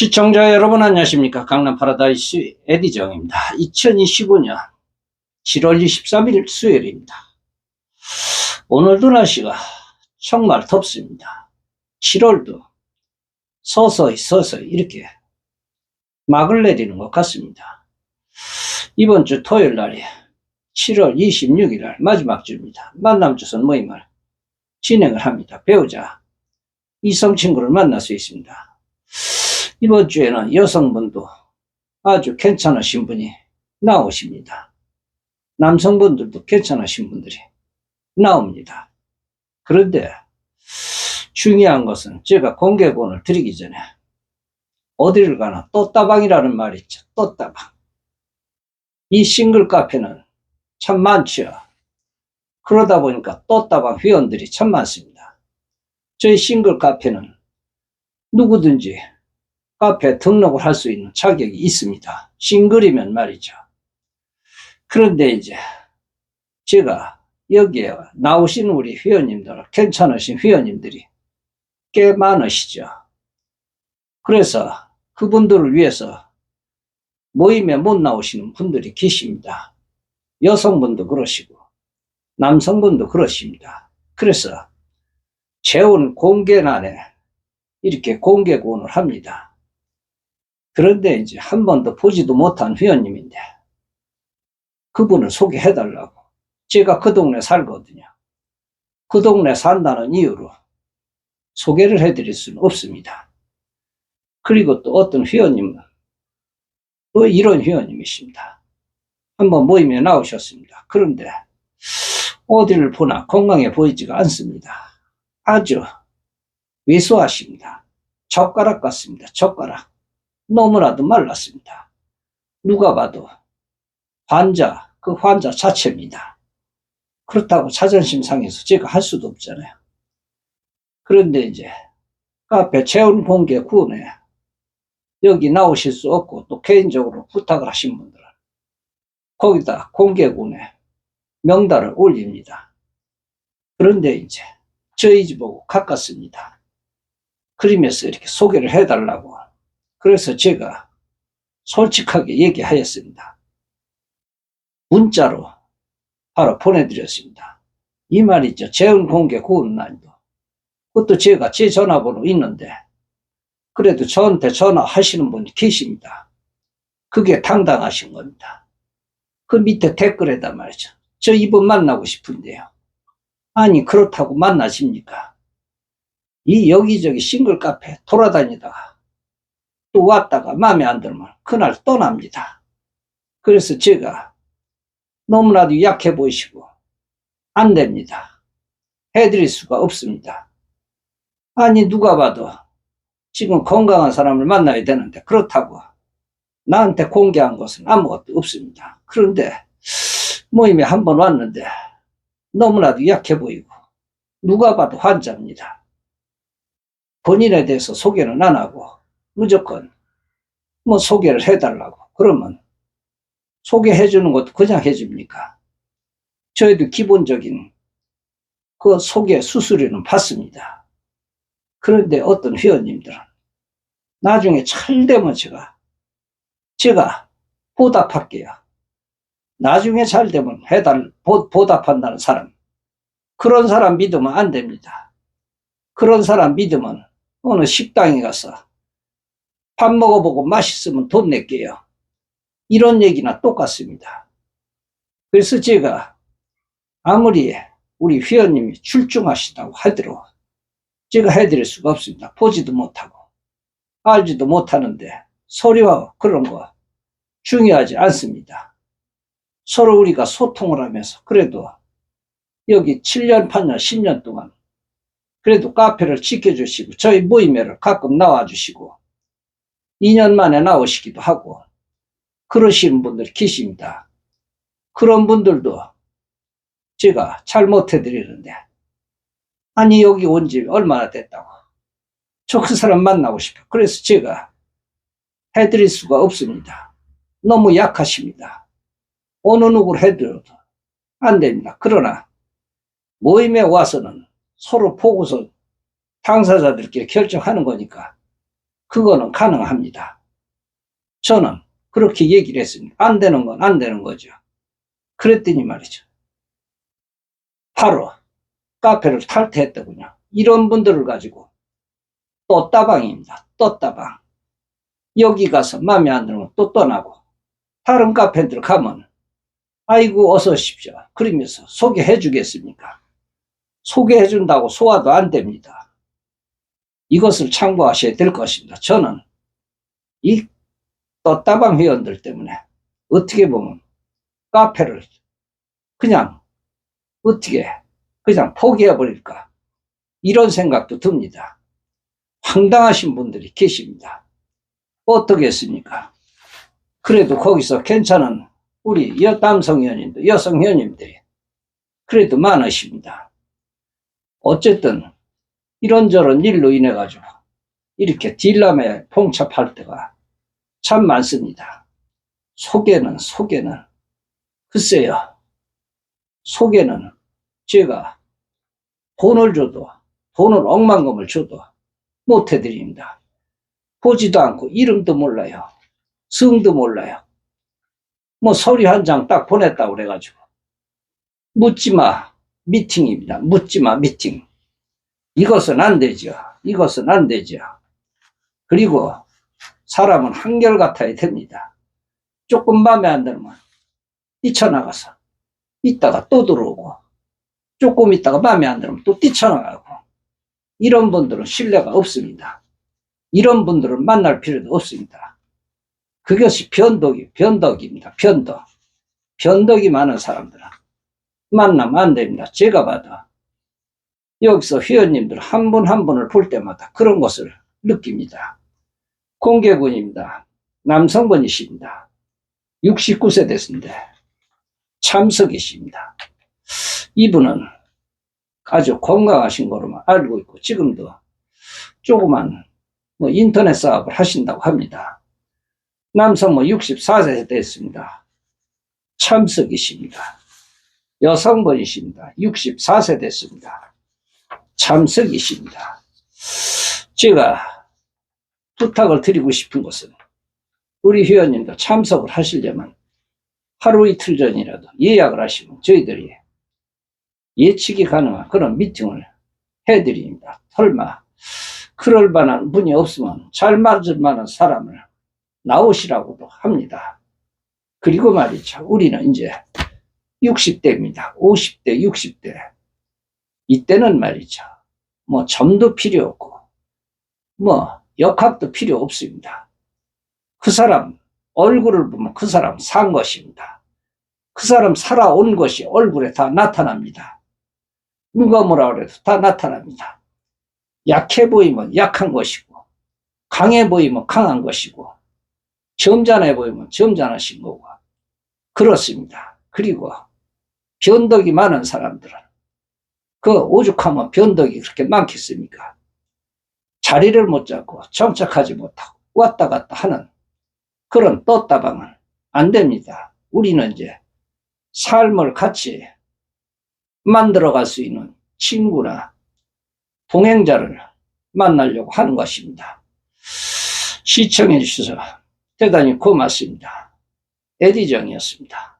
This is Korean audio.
시청자 여러분 안녕하십니까 강남 파라다이스 에디정입니다. 2025년 7월 23일 수요일입니다. 오늘도 날씨가 정말 덥습니다. 7월도 서서히 서서히 이렇게 막을 내리는 것 같습니다. 이번 주 토요일 날이 7월 26일 날 마지막 주입니다. 만남주선 모임을 진행을 합니다. 배우자 이성 친구를 만날 수 있습니다. 이번 주에는 여성분도 아주 괜찮으신 분이 나오십니다. 남성분들도 괜찮으신 분들이 나옵니다. 그런데 중요한 것은 제가 공개본을 드리기 전에 어디를 가나 또따방이라는 말이 있죠. 또따방. 이 싱글 카페는 참 많죠. 그러다 보니까 또따방 회원들이 참 많습니다. 저희 싱글 카페는 누구든지 카페 등록을 할 수 있는 자격이 있습니다. 싱글이면 말이죠. 그런데 이제 제가 여기에 나오신 우리 회원님들, 괜찮으신 회원님들이 꽤 많으시죠. 그래서 그분들을 위해서 모임에 못 나오시는 분들이 계십니다. 여성분도 그러시고, 남성분도 그러십니다. 그래서 재원 공개란에 이렇게 공개 구원을 합니다. 그런데 이제 한 번도 보지도 못한 회원님인데 그분을 소개해달라고 제가 그 동네 살거든요. 그 동네 산다는 이유로 소개를 해드릴 수는 없습니다. 그리고 또 어떤 회원님은 또 이런 회원님이십니다. 한번 모임에 나오셨습니다. 그런데 어디를 보나 건강해 보이지가 않습니다. 아주 왜소하십니다. 젓가락 같습니다. 젓가락. 너무나도 말랐습니다. 누가 봐도 환자, 그 환자 자체입니다. 그렇다고 자존심 상해서 제가 할 수도 없잖아요. 그런데 이제 카페 체온 공개 구원에 여기 나오실 수 없고 또 개인적으로 부탁을 하신 분들은 거기다 공개군에 명단을 올립니다. 그런데 이제 저희 집하고 가깝습니다. 그러면서 이렇게 소개를 해달라고 그래서 제가 솔직하게 얘기하였습니다. 문자로 바로 보내드렸습니다. 이 말이죠. 재원 공개 구원 난도. 그것도 제가 제 전화번호 있는데, 그래도 저한테 전화하시는 분이 계십니다. 그게 당당하신 겁니다. 그 밑에 댓글에다 말이죠. 저 이분 만나고 싶은데요. 아니, 그렇다고 만나십니까? 이 여기저기 싱글 카페 돌아다니다가 또 왔다가 마음에 안 들면 그날 떠납니다. 그래서 제가 너무나도 약해 보이시고 안 됩니다. 해드릴 수가 없습니다. 아니 누가 봐도 지금 건강한 사람을 만나야 되는데 그렇다고 나한테 공개한 것은 아무것도 없습니다. 그런데 모임에 한 번 왔는데 너무나도 약해 보이고 누가 봐도 환자입니다. 본인에 대해서 소개는 안 하고 무조건 뭐 소개를 해달라고. 그러면 소개해 주는 것도 그냥 해줍니까? 저희도 기본적인 그 소개 수수료는 받습니다. 그런데 어떤 회원님들은 나중에 잘 되면 제가, 제가 보답할게요. 나중에 잘 되면 해달, 보, 보답한다는 사람. 그런 사람 믿으면 안 됩니다. 그런 사람 믿으면 어느 식당에 가서 밥 먹어보고 맛있으면 돈 낼게요. 이런 얘기나 똑같습니다. 그래서 제가 아무리 우리 회원님이 출중하시다고 하더라도 제가 해드릴 수가 없습니다. 보지도 못하고 알지도 못하는데 소리와 그런 거 중요하지 않습니다. 서로 우리가 소통을 하면서 그래도 여기 7년, 8년, 10년 동안 그래도 카페를 지켜주시고 저희 모임에를 가끔 나와주시고 2년 만에 나오시기도 하고 그러시는 분들 계십니다. 그런 분들도 제가 잘 못해 드리는데 아니 여기 온 지 얼마나 됐다고 저 그 사람 만나고 싶어 그래서 제가 해드릴 수가 없습니다. 너무 약하십니다. 어느 누구를 해드려도 안 됩니다. 그러나 모임에 와서는 서로 보고서 당사자들끼리 결정하는 거니까 그거는 가능합니다. 저는 그렇게 얘기를 했습니다. 안 되는 건 안 되는 거죠. 그랬더니 말이죠. 바로 카페를 탈퇴했더군요. 이런 분들을 가지고. 또 따방. 여기 가서 마음에 안 들면 또 떠나고 다른 카페들 가면 아이고 어서 오십시오. 그러면서 소개해 주겠습니까? 소개해 준다고 소화도 안 됩니다. 이것을 참고하셔야 될 것입니다. 저는 이 떴다방 회원들 때문에 어떻게 보면 카페를 그냥 어떻게 그냥 포기해 버릴까 이런 생각도 듭니다. 황당하신 분들이 계십니다. 어떻겠습니까? 그래도 거기서 괜찮은 우리 여 남성 회원님들, 여성 회원님들이 그래도 많으십니다. 어쨌든 이런저런 일로 인해 가지고 이렇게 딜람에 봉착할 때가 참 많습니다. 속에는 속에는 글쎄요. 속에는 제가 돈을 줘도 돈을 억만금을 줘도 못 해드립니다. 보지도 않고 이름도 몰라요. 성도 몰라요. 뭐 서류 한 장 딱 보냈다고 그래가지고 묻지마 미팅입니다. 묻지마 미팅. 이것은 안 되죠. 이것은 안 되죠. 그리고 사람은 한결같아야 됩니다. 조금 마음에 안 들면 뛰쳐나가서 있다가 또 들어오고 조금 있다가 마음에 안 들면 또 뛰쳐나가고 이런 분들은 신뢰가 없습니다. 이런 분들은 만날 필요도 없습니다. 그것이 변덕이, 변덕입니다. 변덕. 변덕이 많은 사람들은 만나면 안 됩니다. 제가 봐도 여기서 회원님들 한분한 분을 볼 때마다 그런 것을 느낍니다. 공개군입니다. 남성분이십니다. 69세 됐는데 참석이십니다. 이분은 아주 건강하신 거로만 알고 있고 지금도 조그만 뭐 인터넷 사업을 하신다고 합니다. 남성 뭐 64세 됐습니다. 참석이십니다. 여성분이십니다. 64세 됐습니다. 참석이십니다. 제가 부탁을 드리고 싶은 것은 우리 회원님도 참석을 하시려면 하루 이틀 전이라도 예약을 하시면 저희들이 예측이 가능한 그런 미팅을 해드립니다. 설마 그럴 만한 분이 없으면 잘 맞을 만한 사람을 나오시라고도 합니다. 그리고 말이죠. 우리는 이제 60대입니다. 50대, 60대. 이때는 말이죠. 뭐 점도 필요 없고, 뭐 역학도 필요 없습니다. 그 사람 얼굴을 보면 그 사람 산 것입니다. 그 사람 살아온 것이 얼굴에 다 나타납니다. 누가 뭐라 그래도 다 나타납니다. 약해 보이면 약한 것이고, 강해 보이면 강한 것이고, 점잖해 보이면 점잖으신 거고, 그렇습니다. 그리고 변덕이 많은 사람들은 그 오죽하면 변덕이 그렇게 많겠습니까? 자리를 못 잡고 정착하지 못하고 왔다 갔다 하는 그런 떴다방은 안 됩니다. 우리는 이제 삶을 같이 만들어갈 수 있는 친구나 동행자를 만나려고 하는 것입니다. 시청해 주셔서 대단히 고맙습니다. 에디정이었습니다.